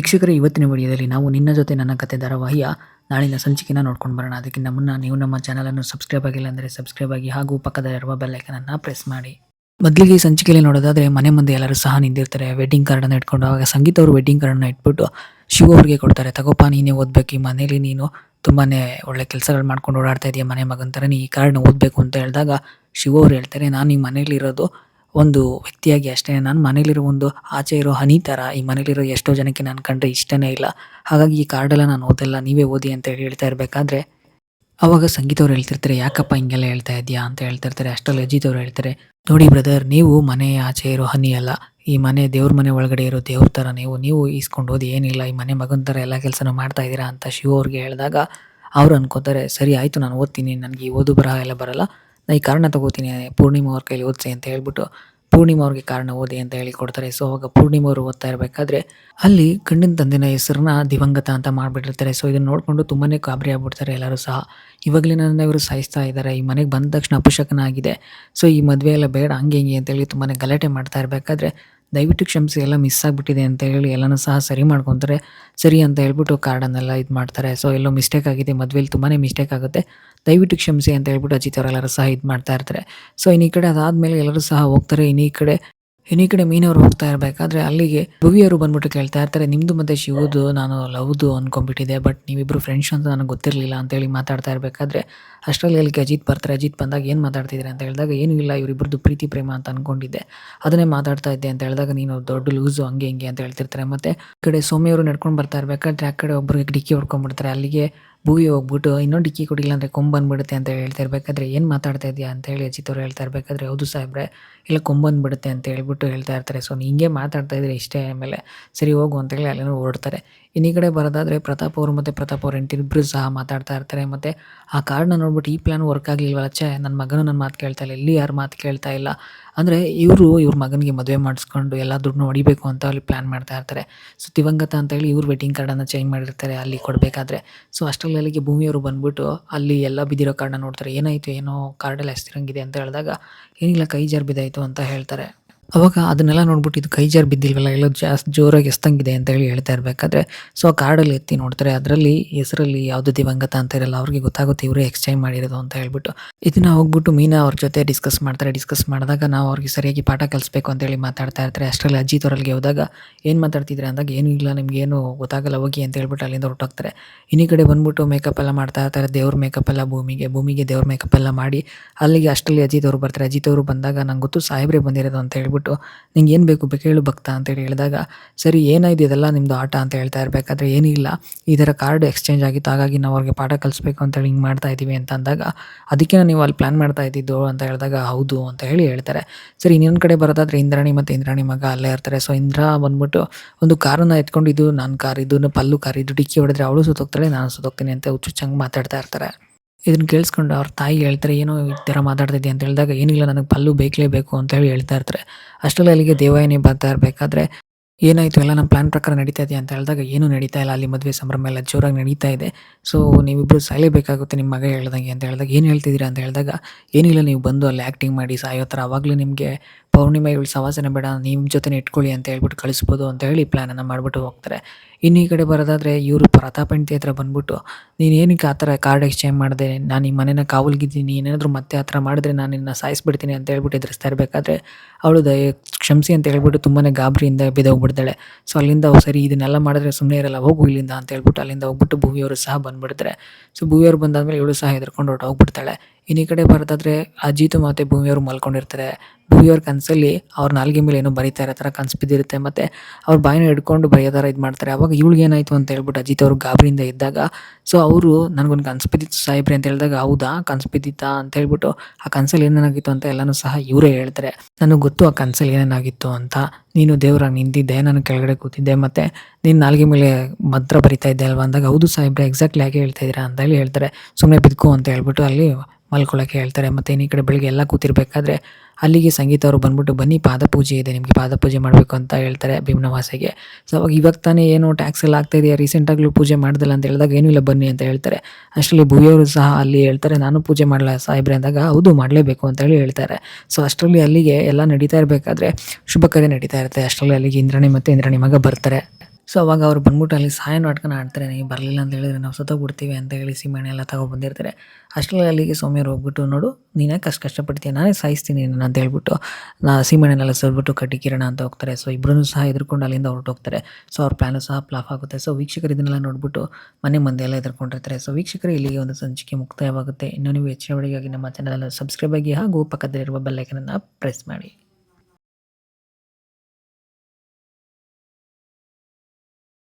ವೀಕ್ಷಕರೇ, ಇವತ್ತಿನ ವಿಡಿಯೋದಲ್ಲಿ ನಾವು ನಿನ್ನ ಜೊತೆ ನನ್ನ ಕತೆ ಧಾರಾವಾಹಿಯ ನಾಳಿನ ಸಂಚಿಕೆನ ನೋಡ್ಕೊಂಡು ಬರೋಣ. ಅದಕ್ಕಿಂತ ಮುನ್ನ ನೀವು ನಮ್ಮ ಚಾನಲನ್ನು ಸಬ್ಸ್ಕ್ರೈಬ್ ಆಗಿಲ್ಲ ಅಂದರೆ ಸಬ್ಸ್ಕ್ರೈಬ್ ಆಗಿ ಹಾಗೂ ಪಕ್ಕದಲ್ಲಿರುವ ಬೆಲ್ಲೈಕನನ್ನು ಪ್ರೆಸ್ ಮಾಡಿ. ಮೊದಲಿಗೆ ಈ ಸಂಚಿಕೆಯಲ್ಲಿ ನೋಡೋದಾದ್ರೆ ಮನೆ ಮುಂದೆ ಎಲ್ಲರೂ ಸಹ ನಿಂತಿರ್ತಾರೆ. ವೆಡ್ಡಿಂಗ್ ಕಾರ್ಡನ್ನು ಇಟ್ಕೊಂಡು ಆವಾಗ ಸಂಗೀತ ಅವರು ವೆಡ್ಡಿಂಗ್ ಕಾರ್ಡನ್ನು ಇಟ್ಬಿಟ್ಟು ಶಿವ ಅವ್ರಿಗೆ ಕೊಡ್ತಾರೆ. ತಗೋಪ ನೀನೇ ಓದಬೇಕು, ಈ ಮನೇಲಿ ನೀನು ತುಂಬಾ ಒಳ್ಳೆ ಕೆಲಸಗಳು ಮಾಡ್ಕೊಂಡು ಓಡಾಡ್ತಾ ಇದೆಯಾ ಮನೆ ಮಗನ ಥರ ನೀ ಈ ಕಾರ್ಡ್ನ ಓದಬೇಕು ಅಂತ ಹೇಳಿದಾಗ ಶಿವ ಅವ್ರು ಹೇಳ್ತಾರೆ, ನಾನು ಈ ಮನೇಲಿ ಇರೋದು ಒಂದು ವ್ಯಕ್ತಿಯಾಗಿ ಅಷ್ಟೇ. ನಾನು ಮನೇಲಿರೋ ಒಂದು ಆಚೆ ಇರೋ ಹನಿ ಥರ ಈ ಮನೇಲಿರೋ ಎಷ್ಟೋ ಜನಕ್ಕೆ ನಾನು ಕಂಡ್ರೆ ಇಷ್ಟನೇ ಇಲ್ಲ. ಹಾಗಾಗಿ ಈ ಕಾರ್ಡೆಲ್ಲ ನಾನು ಓದಲ್ಲ, ನೀವೇ ಓದಿ ಅಂತ ಹೇಳಿ ಹೇಳ್ತಾ ಇರಬೇಕಾದ್ರೆ, ಅವಾಗ ಸಂಗೀತ ಅವ್ರು ಹೇಳ್ತಿರ್ತಾರೆ, ಯಾಕಪ್ಪ ಹಿಂಗೆಲ್ಲ ಹೇಳ್ತಾ ಇದೆಯಾ ಅಂತ ಹೇಳ್ತಿರ್ತಾರೆ ಅಷ್ಟರಲ್ಲಿ ಅಜಿತ್ ಅವ್ರು ಹೇಳ್ತಾರೆ, ನೋಡಿ ಬ್ರದರ್ ನೀವು ಮನೆ ಆಚೆ ಇರೋ ಹನಿ ಅಲ್ಲ, ಈ ಮನೆ ದೇವ್ರ ಮನೆ ಒಳಗಡೆ ಇರೋ ದೇವ್ರ ಥರ ನೀವು ನೀವು ಈಸ್ಕೊಂಡು ಓದಿ, ಏನಿಲ್ಲ, ಈ ಮನೆ ಮಗನ ಥರ ಎಲ್ಲ ಕೆಲಸನೂ ಮಾಡ್ತಾ ಇದ್ದೀರಾ? ಅಂತ ಶಿವ ಅವ್ರಿಗೆ ಹೇಳಿದಾಗ, ಅವ್ರು ಅನ್ಕೋತಾರೆ, ಸರಿ, ಆಯಿತು, ನಾನು ಓದ್ತೀನಿ, ನನಗೆ ಈ ಓದು ಬರಹ ಎಲ್ಲ ಬರಲ್ಲ ಈ ಕಾರಣ ತಗೋತೀನಿ, ಪೂರ್ಣಿಮಾ ಅವ್ರ ಕೈಲಿ ಓದಿಸಿ ಅಂತ ಹೇಳ್ಬಿಟ್ಟು ಪೂರ್ಣಿಮಾ ಅವ್ರಿಗೆ ಕಾರಣ ಓದಿ ಅಂತ ಹೇಳಿ ಕೊಡ್ತಾರೆ. ಸೊ ಅವಾಗ ಪೂರ್ಣಿಮಾ ಅವರು ಓದ್ತಾ ಇರಬೇಕಾದ್ರೆ ಅಲ್ಲಿ ಗಂಡಿನ ತಂದೆನ ಹೆಸರನ್ನ ದಿವಂಗತ ಅಂತ ಮಾಡಿಬಿಟ್ಟಿರ್ತಾರೆ. ಸೊ ಇದನ್ನು ನೋಡಿಕೊಂಡು ತುಂಬಾ ಗಾಬರಿ ಆಗ್ಬಿಡ್ತಾರೆ ಎಲ್ಲರೂ ಸಹ. ಇವಾಗಲಿನ ಇವರು ಸಾಯಿಸ್ತಾ ಇದ್ದಾರೆ ಈ ಮನೆಗೆ ಬಂದ ತಕ್ಷಣ ಅಪಶಕನ ಆಗಿದೆ. ಸೊ ಈ ಮದುವೆ ಎಲ್ಲ ಬೇಡ, ಹಂಗೆ ಹಿಂಗೆ ಅಂತೇಳಿ ತುಂಬಾ ಗಲಾಟೆ ಮಾಡ್ತಾ ಇರಬೇಕಾದ್ರೆ ದಯವಿಟ್ಟು ಕ್ಷಮಿಸಿ, ಎಲ್ಲ ಮಿಸ್ ಆಗಿಬಿಟ್ಟಿದೆ ಅಂತ ಹೇಳಿ ಎಲ್ಲನೂ ಸಹ ಸರಿ ಮಾಡ್ಕೊತಾರೆ. ಸರಿ ಅಂತ ಹೇಳ್ಬಿಟ್ಟು ಕಾರ್ಡನ್ನೆಲ್ಲ ಇದು ಮಾಡ್ತಾರೆ. ಸೊ ಎಲ್ಲೋ ಮಿಸ್ಟೇಕ್ ಆಗಿದೆ, ಮದುವೆಲಿ ತುಂಬಾ ಮಿಸ್ಟೇಕ್ ಆಗುತ್ತೆ. ದಯವಿಟ್ಟು ಕ್ಷಮಿಸಿ ಅಂತ ಹೇಳ್ಬಿಟ್ಟು ಅಜಿತ್ ಅವರೆಲ್ಲರೂ ಸಹ ಇದು ಮಾಡ್ತಾ ಇರ್ತಾರೆ. ಸೊ ಇನ್ನು ಈ ಕಡೆ ಅದಾದಮೇಲೆ ಎಲ್ಲರೂ ಸಹ ಹೋಗ್ತಾರೆ. ಇನ್ನು ಕಡೆ ಇನ್ನು ಕಡೆ ಮೀನವರು ಹೋಗ್ತಾ ಇರಬೇಕಾದ್ರೆ ಅಲ್ಲಿಗೆ ಭುವಿಯವರು ಬಂದ್ಬಿಟ್ಟು ಕೇಳ್ತಾ ಇರ್ತಾರೆ ನಿಮ್ಮದು ಮತ್ತೆ ಶಿವದು, ನಾನು ಲವ್ದು ಅನ್ಕೊಂಡ್ಬಿಟ್ಟಿದೆ ಬಟ್ ನೀವಿಬ್ರು ಫ್ರೆಂಡ್ಸ್ ಅಂತ ನನಗೆ ಗೊತ್ತಿರಲಿಲ್ಲ ಅಂತೇಳಿ ಮಾತಾಡ್ತಾ ಇರಬೇಕಾದ್ರೆ ಅಷ್ಟರಲ್ಲಿ ಅಲ್ಲಿಗೆ ಅಜಿತ್ ಬರ್ತಾರೆ. ಅಜಿತ್ ಬಂದಾಗ ಏನು ಮಾತಾಡ್ತಿದ್ದೀರಿ ಅಂತ ಹೇಳಿದಾಗ, ಏನೂ ಇಲ್ಲ ಇವರಿಬ್ಬರದ್ದು ಪ್ರೀತಿ, ಪ್ರೇಮ ಅಂತ ಅನ್ಕೊಂಡಿದ್ದೆ. ಅದನ್ನೇ ಮಾತಾಡ್ತಾ ಇದ್ದೆ ಅಂತ ಹೇಳಿದಾಗ, ನೀನು ದೊಡ್ಡ ಲೂಸು ಹಂಗೆ ಹಿಂಗೆ ಅಂತ ಹೇಳ್ತಿರ್ತಾರೆ. ಮತ್ತೆ ಕಡೆ ಸೋಮಿಯವರು ನಡ್ಕೊಂಡು ಬರ್ತಾ ಇರಬೇಕಾದ್ರೆ, ಆ ಕಡೆ ಒಬ್ಬರಿಗೆ ಡಿಕ್ಕಿ ಹೊಡ್ಕೊಂಡ್ಬಿಡ್ತಾರೆ. ಅಲ್ಲಿಗೆ ಭೂವಿ ಹೋಗ್ಬಿಟ್ಟು, ಇನ್ನೂ ಡಿಕ್ಕಿ ಕೊಡಿಲ್ಲ ಅಂದರೆ ಕೊಂಬಂದ್ಬಿಡುತ್ತೆ ಅಂತ ಹೇಳ್ತಾ ಇರಬೇಕಾದ್ರೆ ಏನು ಮಾತಾಡ್ತಾ ಇದೆಯಾ ಅಂತ ಹೇಳಿ ಅಜಿತ್ ಅವ್ರು ಹೇಳ್ತಾ ಇರಬೇಕಾದ್ರೆ, ಹೌದು ಸಾಹೇಬ್ರೆ ಇಲ್ಲ ಕೊಂಬಂದ್ಬಿಡುತ್ತೆ ಅಂತ ಹೇಳ್ಬಿಟ್ಟು ಹೇಳ್ತಾ ಇರ್ತಾರೆ. ಸೊ ಹಿಂಗೆ ಮಾತಾಡ್ತಾ ಇದ್ರೆ ಇಷ್ಟೇ ಆಮೇಲೆ, ಸರಿ ಹೋಗು ಅಂತ ಹೇಳಿ ಹೊರಡ್ತಾರೆ ಇನ್ನು ಕಡೆ ಬರೋದಾದರೆ ಪ್ರತಾಪ್ ಅವರು ಮತ್ತು ಪ್ರತಾಪ್ ಅವ್ರ ಹೆಂಡತಿ ಇಬ್ಬರು ಸಹ ಮಾತಾಡ್ತಾ ಇರ್ತಾರೆ. ಮತ್ತು ಆ ಕಾರ್ಡ್ನ ನೋಡ್ಬಿಟ್ಟು ಈ ಪ್ಲ್ಯಾನ್ ವರ್ಕ್ ಆಗಲಿಲ್ವಲ್ಲ? ಛೇ ನನ್ನ ಮಗನೂ ನನ್ನ ಮಾತು ಕೇಳ್ತಾ ಇಲ್ಲ. ಇಲ್ಲಿ ಯಾರು ಮಾತು ಕೇಳ್ತಾ ಇಲ್ಲ? ಅಂದರೆ ಇವರು ಇವ್ರ ಮಗನಿಗೆ ಮದುವೆ ಮಾಡಿಸ್ಕೊಂಡು ಎಲ್ಲ ದುಡ್ಡು ಹೊಡಿಬೇಕು ಅಂತ ಅಲ್ಲಿ ಪ್ಲ್ಯಾನ್ ಮಾಡ್ತಾ ಇರ್ತಾರೆ. ಸೊ ದಿವಂಗತ ಅಂತ ಹೇಳಿ ಇವ್ರು ವೆಡ್ಡಿಂಗ್ ಕಾರ್ಡನ್ನು ಚೇಂಜ್ ಮಾಡಿರ್ತಾರೆ ಅಲ್ಲಿ ಕೊಡಬೇಕಾದ್ರೆ. ಸೊ ಅಷ್ಟರಲ್ಲಿ ಭೂಮಿಯವರು ಬಂದ್ಬಿಟ್ಟು ಅಲ್ಲಿ ಎಲ್ಲ ಬಿದ್ದಿರೋ ಕಾರ್ಡನ್ನ ನೋಡ್ತಾರೆ. ಏನಾಯಿತು? ಏನೋ ಕಾರ್ಡೆಲ್ಲ ಹೆಸ್ತಿರಂಗಿದೆ ಅಂತ ಹೇಳಿದಾಗ, ಏನಿಲ್ಲ ಕೈ ಜಾರ್ ಬಿದ್ದಾಯಿತು ಅಂತ ಹೇಳ್ತಾರೆ. ಅವಾಗ ಅದನ್ನೆಲ್ಲ ನೋಡ್ಬಿಟ್ಟು ಇದು ಕೈ ಜಾರ್ ಬಿದ್ದಿಲ್ವಲ್ಲ, ಎಲ್ಲೋ ಜಾಸ್ತಿ ಜೋರಾಗಿ ಎಸ್ತಂಗಿದೆ ಅಂತ ಹೇಳಿ ಹೇಳ್ತಾ ಇರಬೇಕಾದ್ರೆ, ಸೊ ಆ ಕಾರ್ಡಲ್ಲಿ ಎತ್ತಿ ನೋಡ್ತಾರೆ, ಅದರಲ್ಲಿ ಹೆಸರಲ್ಲಿ ಯಾವುದು ದಿವಂಗತ ಅಂತ ಇರಲ್ಲ, ಅವ್ರಿಗೆ ಗೊತ್ತಾಗುತ್ತೆ ಇವರೇ ಎಕ್ಸ್ಚೇಂಜ್ ಮಾಡಿರೋದು ಅಂತ ಹೇಳ್ಬಿಟ್ಟು. ಇದನ್ನ ಹೋಗ್ಬಿಟ್ಟು ಮೀನಾ ಅವ್ರ ಜೊತೆ ಡಿಸ್ಕಸ್ ಮಾಡ್ತಾರೆ, ಡಿಸ್ಕಸ್ ಮಾಡಿದಾಗ ನಾವು ಅವ್ರಿಗೆ ಸರಿಯಾಗಿ ಪಾಠ ಕಲಿಸ್ಬೇಕು ಅಂತೇಳಿ ಮಾತಾಡ್ತಾ ಇರ್ತಾರೆ. ಅಷ್ಟರಲ್ಲಿ ಅಜ್ಜಿತ್ ಅವರಲ್ಲಿ ಹೋದಾಗ, ಏನು ಮಾತಾಡ್ತಿದ್ರೆ ಅಂದಾಗ, ಏನೂ ಇಲ್ಲ, ನಿಮ್ಗೇನು ಗೊತ್ತಾಗಲ್ಲ, ಹೋಗಿ ಅಂತ ಹೇಳ್ಬಿಟ್ಟು ಅಲ್ಲಿಂದ ಹೊರಟೋಗ್ತಾರೆ. ಇನ್ನೀ ಕಡೆ ಬಂದ್ಬಿಟ್ಟು ಮೇಕಪ್ ಎಲ್ಲ ಮಾಡ್ತಾ ಇರ್ತಾರೆ, ದೇವ್ರ ಮೇಕಪ್ ಎಲ್ಲ ಭೂಮಿಗೆ ಭೂಮಿಗೆ ದೇವ್ರ ಮೇಕಪ್ ಎಲ್ಲ ಮಾಡಿ, ಅಲ್ಲಿಗೆ ಅಷ್ಟರಲ್ಲಿ ಅಜಿತ್ ಅವರು ಬರ್ತಾರೆ. ಅಜಿತ್ ಅವರು ಬಂದಾಗ, ನಂಗೆ ಗೊತ್ತು ಸಾಹೇಬ್ರೆ ಬಂದಿರೋದು ಅಂತ ಹೇಳ್ಬಿಟ್ಟು ನಿಂಗೆ ಏನು ಬೇಕು ಬೇಕು ಹೇಳು ಭಕ್ತ ಅಂತೇಳಿ ಹೇಳಿದಾಗ, ಸರಿ ಏನಾಯ್ತು ಇದೆಲ್ಲ ನಿಮ್ಮದು ಆಟ ಅಂತ ಹೇಳ್ತಾ ಇರಬೇಕಾದ್ರೆ ಏನೂ ಇಲ್ಲ. ಈ ಥರ ಕಾರ್ಡ್ ಎಕ್ಸ್ಚೇಂಜ್ ಆಗಿತ್ತು, ಹಾಗಾಗಿ ನಾವು ಅವ್ರಿಗೆ ಪಾಠ ಕಲಿಸ್ಬೇಕು ಅಂತೇಳಿ ಹಿಂಗೆ ಮಾಡ್ತಾ ಇದ್ದೀವಿ ಅಂತ ಅಂದಾಗ ಅದಕ್ಕೆ ನೀವು ಅಲ್ಲಿ ಪ್ಲ್ಯಾನ್ ಮಾಡ್ತಾ ಇದ್ದಿದ್ದು ಅಂತ ಹೇಳಿದಾಗ, ಹೌದು ಅಂತ ಹೇಳಿ ಹೇಳ್ತಾರೆ. ಸರಿ, ಇನ್ನೊಂದು ಕಡೆ ಬರೋದಾದ್ರೆ ಇಂದ್ರಾಣಿ ಮತ್ತು ಇಂದ್ರಾಣಿ ಮಗ ಅಲ್ಲೇ ಇರ್ತಾರೆ. ಸೊ ಇಂದ್ರ ಬಂದ್ಬಿಟ್ಟು ಒಂದು ಕಾರನ್ನು ಎತ್ಕೊಂಡು ಇದು ನಾನು ಕಾರ್ ಇದು, ಪಲ್ಲು ಕಾರ್ ಇದು, ಡಿಕ್ಕಿ ಹೊಡೆದ್ರೆ ಅವಳು ಸುತ್ತೋಗ್ತಾಳೆ, ನಾನು ಸುತ್ತೋಗ್ತೀನಿ ಅಂತ ಹುಚ್ಚುಚ್ಚಂಗೆ ಮಾತಾಡ್ತಾ ಇರ್ತಾರೆ. ಇದನ್ನ ಕೇಳಿಸ್ಕೊಂಡು ಅವ್ರ ತಾಯಿ ಹೇಳ್ತಾರೆ, ಏನೋ ಈ ಥರ ಮಾತಾಡ್ತಿದ್ದೆ ಅಂತ ಹೇಳಿದಾಗ, ಏನಿಲ್ಲ, ನನಗೆ ಪಲ್ಲು ಬೇಕಲೇಬೇಕು ಅಂತ ಹೇಳಿ ಹೇಳ್ತಾ ಇರ್ತಾರೆ. ಅಷ್ಟರಲ್ಲಿ ಅಲ್ಲಿಗೆ ದೇವಾಯನಿ ಬರ್ತಾ ಇರಬೇಕಾದ್ರೆ, ಏನಾಯಿತು? ಎಲ್ಲ ನಮ್ಮ ಪ್ಲ್ಯಾನ್ ಪ್ರಕಾರ ನಡೀತಾ ಇದೆಯಾ? ಅಂತ ಹೇಳಿದಾಗ, ಏನೂ ನಡೀತಾ ಇಲ್ಲ, ಅಲ್ಲಿ ಮದುವೆ ಸಂಭ್ರಮ ಎಲ್ಲ ಜೋರಾಗಿ ನಡೀತಾ ಇದೆ. ಸೊ ನೀವಿಬ್ಬರು ಸಾಯಲೇಬೇಕಾಗುತ್ತೆ ನಿಮ್ಮ ಮಗ ಹೇಳ್ದಂಗೆ. ಅಂತ ಹೇಳಿದಾಗ, ಏನು ಹೇಳ್ತಿದ್ದೀರಾ? ಅಂತ ಹೇಳಿದಾಗ, ಏನಿಲ್ಲ, ನೀವು ಬಂದು ಅಲ್ಲಿ ಆ್ಯಕ್ಟಿಂಗ್ ಮಾಡಿ, ಸಾಯೋ ಥರ ಆವಾಗಲೇ ನಿಮಗೆ ಪೌರ್ಣಿಮೆ ಇವಳು ಸವಾಸನೆ ಬೇಡ ನಿಮ್ಮ ಜೊತೆ ಇಟ್ಕೊಳ್ಳಿ ಅಂತ ಹೇಳ್ಬಿಟ್ಟು ಕಳಿಸ್ಬೋದು ಅಂತ ಹೇಳಿ ಪ್ಲ್ಯಾನನ್ನು ಮಾಡಿಬಿಟ್ಟು ಹೋಗ್ತಾರೆ. ಇನ್ನು ಈ ಕಡೆ ಬರೋದಾದರೆ ಇವರು ಪ್ರತಾಪ್ ಹತ್ರ ಬಂದ್ಬಿಟ್ಟು, ನೀನು ಏನಕ್ಕೆ ಆ ಥರ ಕಾರ್ಡ್ ಎಕ್ಸ್ಚೇಂಜ್ ಮಾಡಿದೆ? ನಾನು ಈ ಮನೇನ ಕಾವಲ್ಗಿದ್ದೀನಿ ಏನೇನಾದರೂ ಮತ್ತೆ ಆ ಥರ ಮಾಡಿದ್ರೆ ನಾನು ನಿನ್ನ ಸಾಯಿಸ್ಬಿಡ್ತೀನಿ ಅಂತ ಹೇಳ್ಬಿಟ್ಟು ಎದುರಿಸ್ತಾ ಇರಬೇಕಾದ್ರೆ, ಅವಳು ದಯ ಕ್ಷಮಿಸಿ ಅಂತ ಹೇಳ್ಬಿಟ್ಟು ತುಂಬಾ ಗಾಬರಿಯಿಂದ ಬಿದ್ದೋಗ್ಬಿಡ್ತಾಳೆ. ಸೊ ಅಲ್ಲಿಂದ ಸರಿ, ಇದನ್ನೆಲ್ಲ ಮಾಡಿದ್ರೆ ಸುಮ್ಮನೆ ಇರಲ್ಲ, ಹೋಗು ಇಲ್ಲಿಂದ ಅಂತ ಹೇಳ್ಬಿಟ್ಟು ಅಲ್ಲಿಂದ ಹೋಗ್ಬಿಟ್ಟು ಭೂವಿಯವರು ಸಹ ಬಂದುಬಿಡ್ತಾರೆ. ಸೊ ಭೂವಿಯವರು ಬಂದಾದ್ಮೇಲೆ ಇವಳು ಸಹ ಹೆದರ್ಕೊಂಡು ಹೊರಟೋಗ್ಬಿಡ್ತಾಳೆ. ಇನ್ನು ಕಡೆ ಬರೋದಾದ್ರೆ ಅಜಿತು ಮತ್ತು ಭೂಮಿಯವರು ಮಲ್ಕೊಂಡಿರ್ತಾರೆ. ಭೂಮಿಯವ್ರ ಕನಸಲ್ಲಿ ಅವ್ರ ನಾಲ್ಗೆ ಮೇಲೆ ಏನೋ ಬರೀತಾ ಇರೋ ಥರ ಕನಸು ಬಿದ್ದಿರುತ್ತೆ. ಮತ್ತು ಅವ್ರ ಬಾಯಿನ ಹಿಡ್ಕೊಂಡು ಬರೆಯೋ ಥರ ಇದು ಮಾಡ್ತಾರೆ. ಅವಾಗ ಇವ್ಳಿಗೆ ಏನಾಯಿತು ಅಂತ ಹೇಳ್ಬಿಟ್ಟು ಅಜಿತ್ ಅವರು ಗಾಬರಿಯಿಂದ ಇದ್ದಾಗ ಸೊ ಅವರು ನನಗೊಂದು ಕನಸು ಬಿದ್ದಿತ್ತು ಸಾಹೇಬ್ರಿ ಅಂತ ಹೇಳಿದಾಗ ಹೌದಾ? ಕನಸು ಬಿದ್ದಿತ್ತಾ? ಅಂತ ಹೇಳ್ಬಿಟ್ಟು ಆ ಕನಸಲ್ಲಿ ಏನೇನಾಗಿತ್ತು ಅಂತ ಎಲ್ಲನೂ ಸಹ ಇವರೇ ಹೇಳ್ತಾರೆ. ನನಗೆ ಗೊತ್ತು ಆ ಕನಸಲ್ಲಿ ಏನೇನಾಗಿತ್ತು ಅಂತ. ನೀನು ದೇವರ ನಿಂತಿದ್ದೆ, ನಾನು ಕೆಳಗಡೆ ಕೂತಿದ್ದೆ, ಮತ್ತು ನೀನು ನಾಲ್ಗೆ ಮೇಲೆ ಮಂತ್ರ ಬರಿತಾ ಇದ್ದೆ ಅಲ್ವಾ? ಅಂದಾಗ, ಹೌದು ಸಾಹೇಬ್ರೆ ಎಕ್ಸಾಕ್ಟ್ಲಿ ಹಾಗೆ ಹೇಳ್ತಾ ಇದ್ದೀರಾ ಅಂತ ಹೇಳಿ ಹೇಳ್ತಾರೆ. ಸುಮ್ಮನೆ ಬಿದ್ಕೋ ಅಂತ ಹೇಳ್ಬಿಟ್ಟು ಅಲ್ಲಿ ಮಲ್ಕೊಳ್ಳೋಕ್ಕೆ ಹೇಳ್ತಾರೆ. ಮತ್ತು ಈ ಕಡೆ ಬೆಳಿಗ್ಗೆ ಎಲ್ಲ ಕೂತಿರ್ಬೇಕಾದ್ರೆ ಅಲ್ಲಿಗೆ ಸಂಗೀತ ಅವರು ಬಂದ್ಬಿಟ್ಟು, ಬನ್ನಿ ಪಾದಪೂಜೆ ಇದೆ, ನಿಮಗೆ ಪಾದಪೂಜೆ ಮಾಡಬೇಕು ಅಂತ ಹೇಳ್ತಾರೆ ಭೀಮನವಾಸೆಗೆ. ಸೊ ಅವಾಗ ಇವಾಗ ತಾನೇ ಏನು ಟ್ಯಾಕ್ಸ್ ಎಲ್ಲ ಆಗ್ತಾ ಇದೆಯಾ? ರೀಸೆಂಟಾಗಲೂ ಪೂಜೆ ಮಾಡ್ದಲ್ಲ ಅಂತ ಹೇಳಿದಾಗ ಏನೂ ಇಲ್ಲ, ಬನ್ನಿ ಅಂತ ಹೇಳ್ತಾರೆ. ಅಷ್ಟರಲ್ಲಿ ಭುವಿಯವರು ಸಹ ಅಲ್ಲಿ ಹೇಳ್ತಾರೆ, ನಾನು ಪೂಜೆ ಮಾಡಲ್ಲ ಸಾಹೇಬ್ರೆ? ಅಂದಾಗ, ಹೌದು, ಮಾಡಲೇಬೇಕು ಅಂತ ಹೇಳಿ ಹೇಳ್ತಾರೆ. ಸೊ ಅಷ್ಟರಲ್ಲಿ ಅಲ್ಲಿಗೆ ಎಲ್ಲ ನಡೀತಾ ಇರಬೇಕಾದ್ರೆ, ಶುಭ ಕಾರ್ಯ ನಡೀತಾ ಇರುತ್ತೆ. ಅಷ್ಟರಲ್ಲಿ ಅಲ್ಲಿಗೆ ಇಂದ್ರಾಣಿ ಮತ್ತು ಇಂದ್ರಾಣಿ ಮಗ ಬರ್ತಾರೆ. ಸೊ ಅವಾಗ ಅವ್ರು ಬಂದ್ಬಿಟ್ಟು ಅಲ್ಲಿ ಸಹಾಯ ಮಾಡ್ಕೊಂಡು ಆಡ್ತಾರೆ ನೀವು ಬರಲಿಲ್ಲ ಅಂತ ಹೇಳಿದ್ರೆ ನಾವು ಸತ್ತೋಗ್ಬಿಡ್ತೀವಿ ಅಂತ ಹೇಳಿ ಸೀಮೆಣ್ಣೆ ಎಲ್ಲ ತಗೊಬಂದಿರ್ತಾರೆ. ಅಷ್ಟರಲ್ಲಿ ಅಲ್ಲಿಗೆ ಸೌಮ್ಯರು ಹೋಗ್ಬಿಟ್ಟು, ನೋಡು, ನೀನೇ ಕಷ್ಟ ಕಷ್ಟಪಡ್ತೀಯ, ನಾನೇ ಸಾಯಿಸ್ತೀನಿ ನಾನು ಅಂತ ಹೇಳ್ಬಿಟ್ಟು, ನಾ ಸೀಮೆಣ್ಣೆಲ್ಲ ಸರ್ಬಿಟ್ಟು ಕಟ್ಟಿ ಕಿರಣ ಅಂತ ಹೋಗ್ತಾರೆ. ಸೊ ಇಬ್ಬರೂ ಸಹ ಎದುರ್ಕೊಂಡು ಅಲ್ಲಿಂದ ಹೊರಟೋಗ್ತಾರೆ. ಸೊ ಅವ್ರ ಪ್ಲಾನು ಸಹ ಪ್ಲಾಫ್ ಆಗುತ್ತೆ. ಸೊ ವೀಕ್ಷಕರು ಇದನ್ನೆಲ್ಲ ನೋಡ್ಬಿಟ್ಟು ಮನೆ ಮಂದಿ ಎಲ್ಲ ಎದುರ್ಕೊಂಡಿರ್ತಾರೆ ಸೊ ವೀಕ್ಷಕರು, ಇಲ್ಲಿಗೆ ಒಂದು ಸಂಚಿಕೆ ಮುಕ್ತಾಯವಾಗುತ್ತೆ. ಇನ್ನು ನೀವು ಹೆಚ್ಚಿನ ಒಳಗಾಗಿ ನಮ್ಮ ಚಾನಲನ್ನು ಸಬ್ಸ್ಕ್ರೈಬ್ ಆಗಿ ಹಾಗೂ ಪಕ್ಕದಲ್ಲಿರುವ ಬೆಲ್ಲೈಕನನ್ನು ಪ್ರೆಸ್ ಮಾಡಿ.